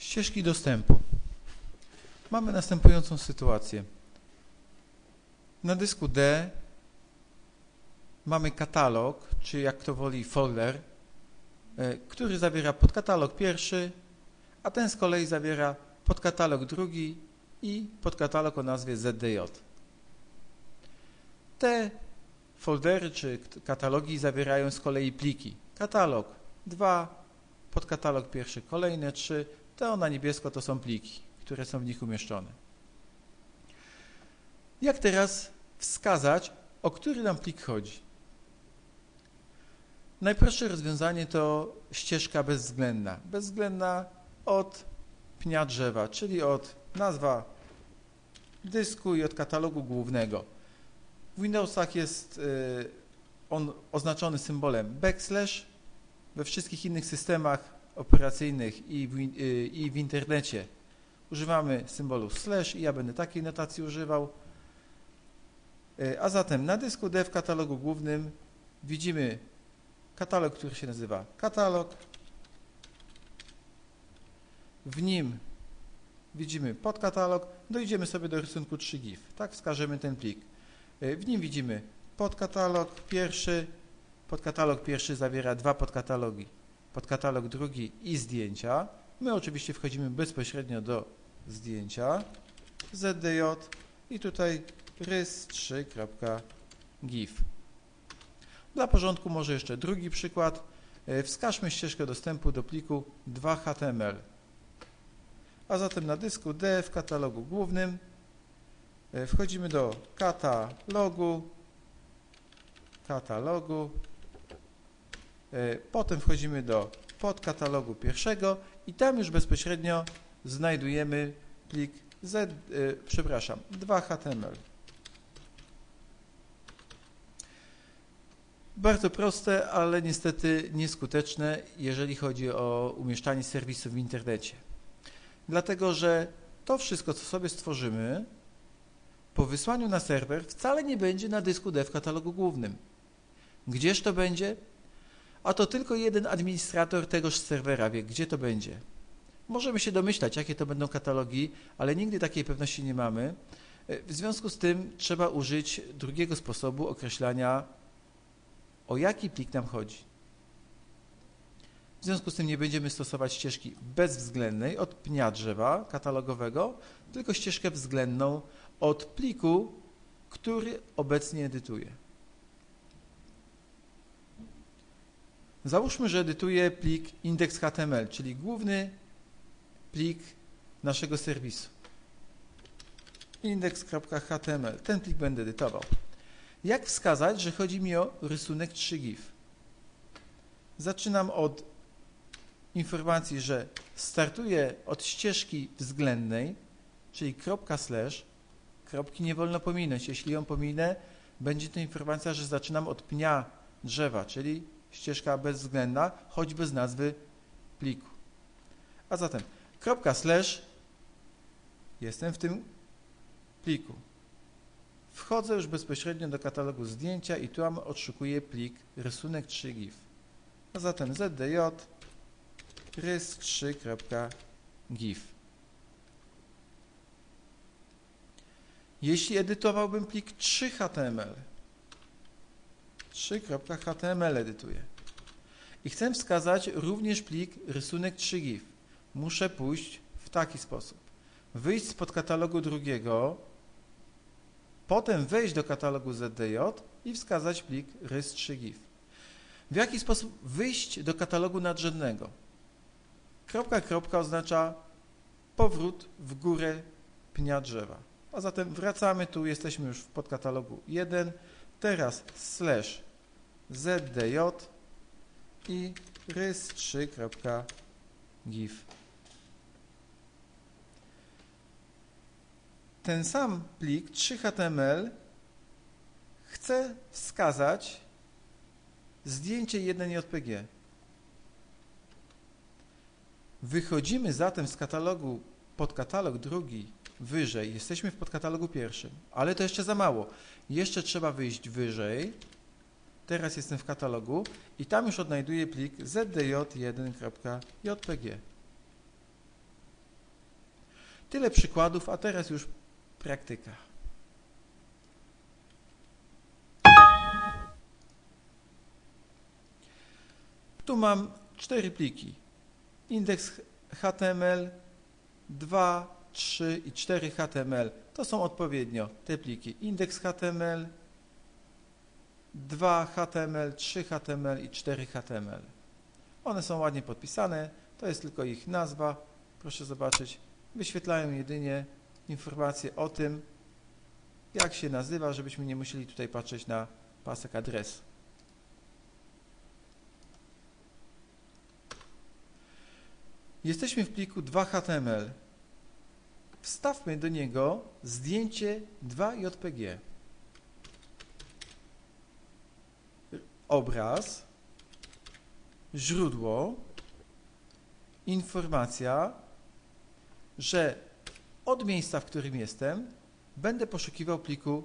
Ścieżki dostępu. Mamy następującą sytuację. Na dysku D mamy katalog, czy jak to woli folder, e, który zawiera podkatalog pierwszy, a ten z kolei zawiera podkatalog drugi i podkatalog o nazwie ZDJ. Te foldery czy katalogi zawierają z kolei pliki. Katalog 2, podkatalog pierwszy, kolejne 3, te na niebiesko to są pliki, które są w nich umieszczone. Jak teraz wskazać, o który nam plik chodzi? Najprostsze rozwiązanie to ścieżka bezwzględna. Bezwzględna od pnia drzewa, czyli od nazwa dysku i od katalogu głównego. W Windowsach jest y, on oznaczony symbolem backslash. We wszystkich innych systemach operacyjnych i w, y, i w internecie używamy symbolu slash i ja będę takiej notacji używał. Y, a zatem na dysku D w katalogu głównym widzimy katalog, który się nazywa katalog. W nim widzimy podkatalog, dojdziemy sobie do rysunku 3GIF. Tak wskażemy ten plik. Y, w nim widzimy podkatalog pierwszy. Podkatalog pierwszy zawiera dwa podkatalogi podkatalog drugi i zdjęcia. My oczywiście wchodzimy bezpośrednio do zdjęcia ZDJ i tutaj rys3.gif. Dla porządku może jeszcze drugi przykład. E, wskażmy ścieżkę dostępu do pliku 2HTML. A zatem na dysku D w katalogu głównym e, wchodzimy do katalogu, katalogu potem wchodzimy do podkatalogu pierwszego i tam już bezpośrednio znajdujemy plik Z, e, przepraszam, 2HTML. Bardzo proste, ale niestety nieskuteczne, jeżeli chodzi o umieszczanie serwisu w internecie. Dlatego, że to wszystko, co sobie stworzymy, po wysłaniu na serwer wcale nie będzie na dysku D w katalogu głównym. Gdzież to będzie? A to tylko jeden administrator tegoż serwera wie, gdzie to będzie. Możemy się domyślać, jakie to będą katalogi, ale nigdy takiej pewności nie mamy. E, w związku z tym trzeba użyć drugiego sposobu określania, o jaki plik nam chodzi. W związku z tym nie będziemy stosować ścieżki bezwzględnej od pnia drzewa katalogowego, tylko ścieżkę względną od pliku, który obecnie edytuję. Załóżmy, że edytuję plik index.html, czyli główny plik naszego serwisu. index.html. Ten plik będę edytował. Jak wskazać, że chodzi mi o rysunek 3GIF? Zaczynam od informacji, że startuję od ścieżki względnej, czyli kropka slash, kropki nie wolno pominąć. Jeśli ją pominę, będzie to informacja, że zaczynam od pnia drzewa, czyli ścieżka bezwzględna, choćby z nazwy pliku. A zatem kropka slash jestem w tym pliku. Wchodzę już bezpośrednio do katalogu zdjęcia i tu odszukuję plik rysunek 3GIF. A zatem zdj rys3.gif. Jeśli edytowałbym plik 3HTML, 3.html edytuję. I chcę wskazać również plik rysunek 3GIF. Muszę pójść w taki sposób. Wyjść z podkatalogu drugiego, potem wejść do katalogu ZDJ i wskazać plik rys3GIF. W jaki sposób wyjść do katalogu nadrzędnego? Kropka, kropka oznacza powrót w górę pnia drzewa. A zatem wracamy tu, jesteśmy już w podkatalogu 1. Teraz slash zdj i rys3.gif. Ten sam plik 3html chcę wskazać zdjęcie 1jpg. Wychodzimy zatem z katalogu podkatalog drugi wyżej. Jesteśmy w podkatalogu pierwszym, ale to jeszcze za mało. Jeszcze trzeba wyjść wyżej Teraz jestem w katalogu i tam już odnajduję plik zdj1.jpg. Tyle przykładów, a teraz już praktyka. Tu mam cztery pliki. Indeks HTML 2, 3 i 4 HTML. To są odpowiednio te pliki. Indeks HTML 2 HTML, 3 HTML i 4 HTML. One są ładnie podpisane, to jest tylko ich nazwa. Proszę zobaczyć, wyświetlają jedynie informacje o tym, jak się nazywa, żebyśmy nie musieli tutaj patrzeć na pasek adresu. Jesteśmy w pliku 2HTML. Wstawmy do niego zdjęcie 2JPG. Obraz, źródło, informacja, że od miejsca, w którym jestem, będę poszukiwał pliku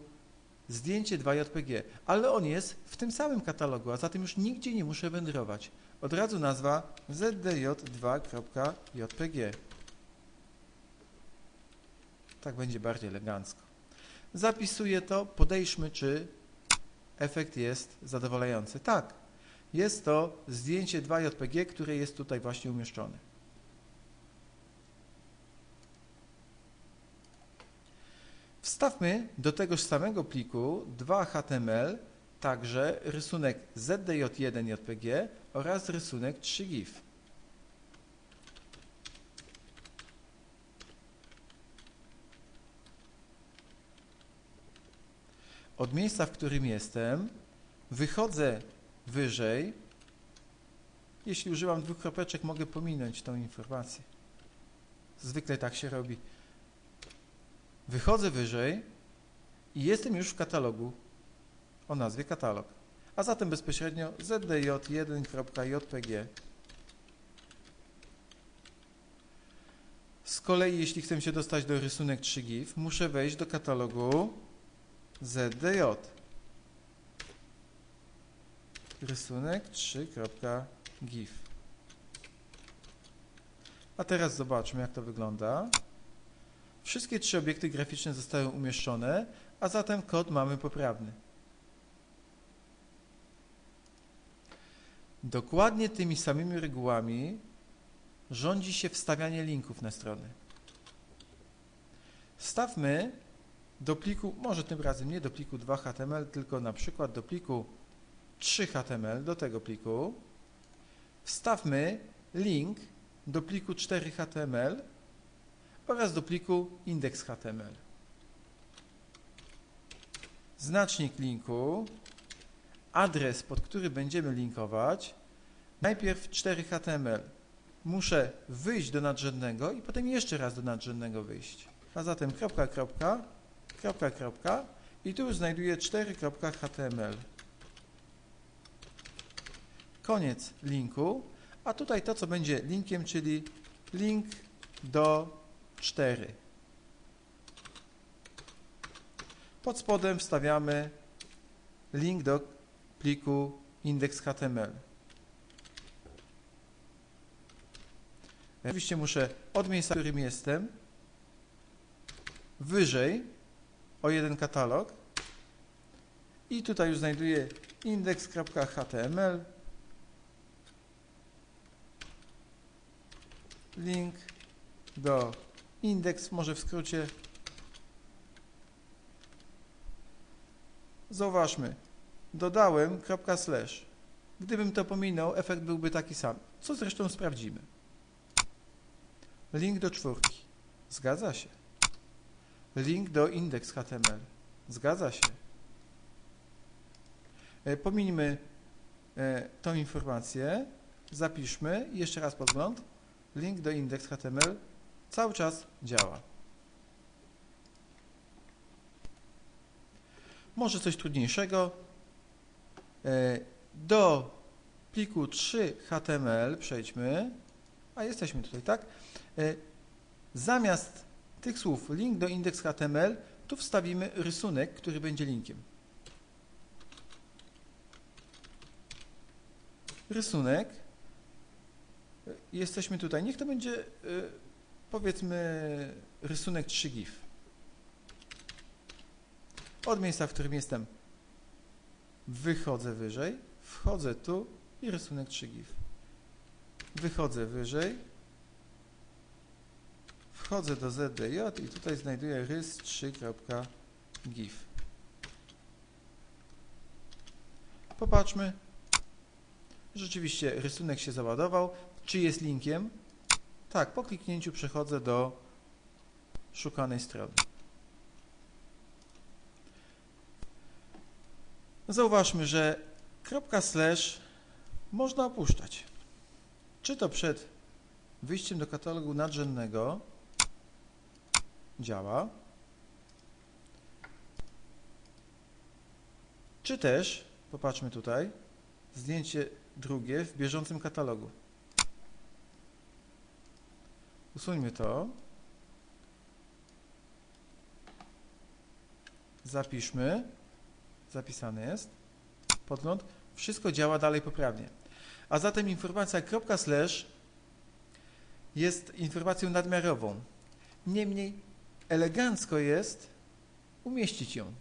zdjęcie 2JPG, ale on jest w tym samym katalogu, a zatem już nigdzie nie muszę wędrować. Od razu nazwa zdj2.jpg. Tak będzie bardziej elegancko. Zapisuję to, podejdźmy, czy efekt jest zadowalający. Tak, jest to zdjęcie 2JPG, które jest tutaj właśnie umieszczone. Wstawmy do tegoż samego pliku 2HTML także rysunek ZDJ1JPG oraz rysunek 3GIF. Od miejsca, w którym jestem, wychodzę wyżej. Jeśli używam dwóch kropeczek, mogę pominąć tą informację. Zwykle tak się robi. Wychodzę wyżej i jestem już w katalogu o nazwie katalog, a zatem bezpośrednio zdj1.jpg. Z kolei, jeśli chcę się dostać do rysunek 3GIF, muszę wejść do katalogu zdj. Rysunek 3.gif. A teraz zobaczmy, jak to wygląda. Wszystkie trzy obiekty graficzne zostały umieszczone, a zatem kod mamy poprawny. Dokładnie tymi samymi regułami rządzi się wstawianie linków na strony. Stawmy do pliku, może tym razem nie do pliku 2HTML, tylko na przykład do pliku 3HTML, do tego pliku. Wstawmy link do pliku 4HTML oraz do pliku index.html. Znacznik linku adres, pod który będziemy linkować, najpierw 4HTML. Muszę wyjść do nadrzędnego i potem jeszcze raz do nadrzędnego wyjść. A zatem kropka, kropka, kropka, kropka i tu już znajduję 4.html. Koniec linku, a tutaj to, co będzie linkiem, czyli link do 4. Pod spodem wstawiamy link do pliku index.html. Oczywiście muszę od miejsca, w którym jestem, wyżej o jeden katalog i tutaj już znajduję index.html link do indeks, może w skrócie zauważmy, dodałem slash. Gdybym to pominął, efekt byłby taki sam, co zresztą sprawdzimy. Link do czwórki. Zgadza się. Link do index.html. Zgadza się. E, pomińmy e, tą informację, zapiszmy jeszcze raz podgląd. Link do index.html cały czas działa. Może coś trudniejszego. E, do pliku 3HTML przejdźmy, a jesteśmy tutaj, tak? Zamiast tych słów link do index.html, tu wstawimy rysunek, który będzie linkiem. Rysunek. Jesteśmy tutaj. Niech to będzie powiedzmy rysunek 3 GIF. Od miejsca, w którym jestem, wychodzę wyżej, wchodzę tu i rysunek 3 GIF. Wychodzę wyżej, wchodzę do ZDJ i tutaj znajduję rys 3.gif. Popatrzmy. Rzeczywiście rysunek się załadował. Czy jest linkiem? Tak, po kliknięciu przechodzę do szukanej strony. Zauważmy, że kropka slash można opuszczać. Czy to przed wyjściem do katalogu nadrzędnego działa, czy też, popatrzmy tutaj, zdjęcie drugie w bieżącym katalogu. Usuńmy to. Zapiszmy. Zapisany jest. Podgląd. Wszystko działa dalej poprawnie. A zatem informacja kropka slash jest informacją nadmiarową. Niemniej elegancko jest umieścić ją.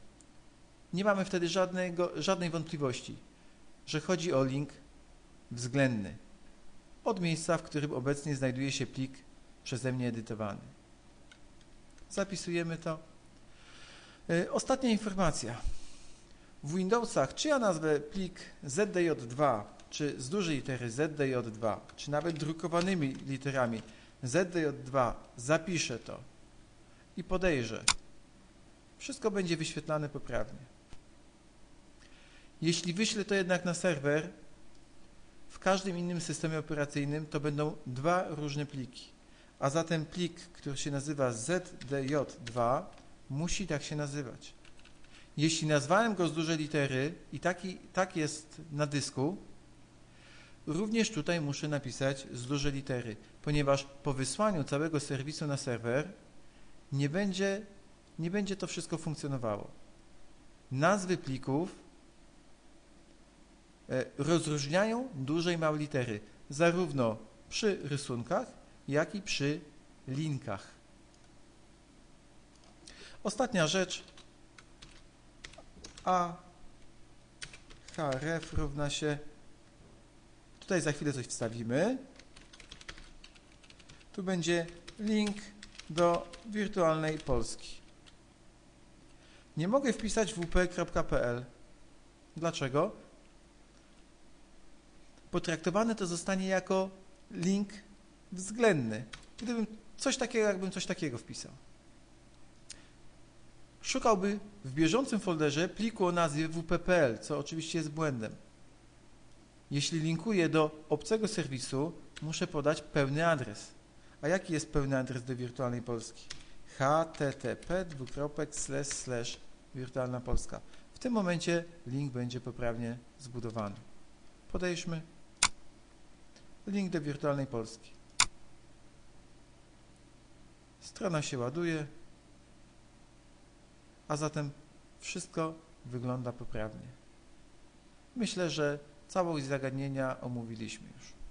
Nie mamy wtedy żadnego, żadnej wątpliwości, że chodzi o link względny od miejsca, w którym obecnie znajduje się plik przeze mnie edytowany. Zapisujemy to. E, ostatnia informacja. W Windowsach, czy ja nazwę plik ZDJ2, czy z dużej litery ZDJ2, czy nawet drukowanymi literami ZDJ2, zapiszę to i podejrzę. Wszystko będzie wyświetlane poprawnie. Jeśli wyślę to jednak na serwer, w każdym innym systemie operacyjnym to będą dwa różne pliki. A zatem plik, który się nazywa ZDJ2, musi tak się nazywać. Jeśli nazwałem go z dużej litery i taki, tak jest na dysku, również tutaj muszę napisać z dużej litery, ponieważ po wysłaniu całego serwisu na serwer nie będzie, nie będzie to wszystko funkcjonowało. Nazwy plików e, rozróżniają duże i małe litery, zarówno przy rysunkach, jak i przy linkach. Ostatnia rzecz. A href równa się tutaj za chwilę coś wstawimy. Tu będzie link do wirtualnej Polski. Nie mogę wpisać wp.pl. Dlaczego? Potraktowane to zostanie jako link względny. Gdybym coś takiego, jakbym coś takiego wpisał. Szukałby w bieżącym folderze pliku o nazwie wp.pl, co oczywiście jest błędem. Jeśli linkuję do obcego serwisu, muszę podać pełny adres. A jaki jest pełny adres do wirtualnej Polski? http wirtualna Polska. W tym momencie link będzie poprawnie zbudowany. Podejdźmy link do wirtualnej Polski. Strona się ładuje, a zatem wszystko wygląda poprawnie. Myślę, że całość zagadnienia omówiliśmy już.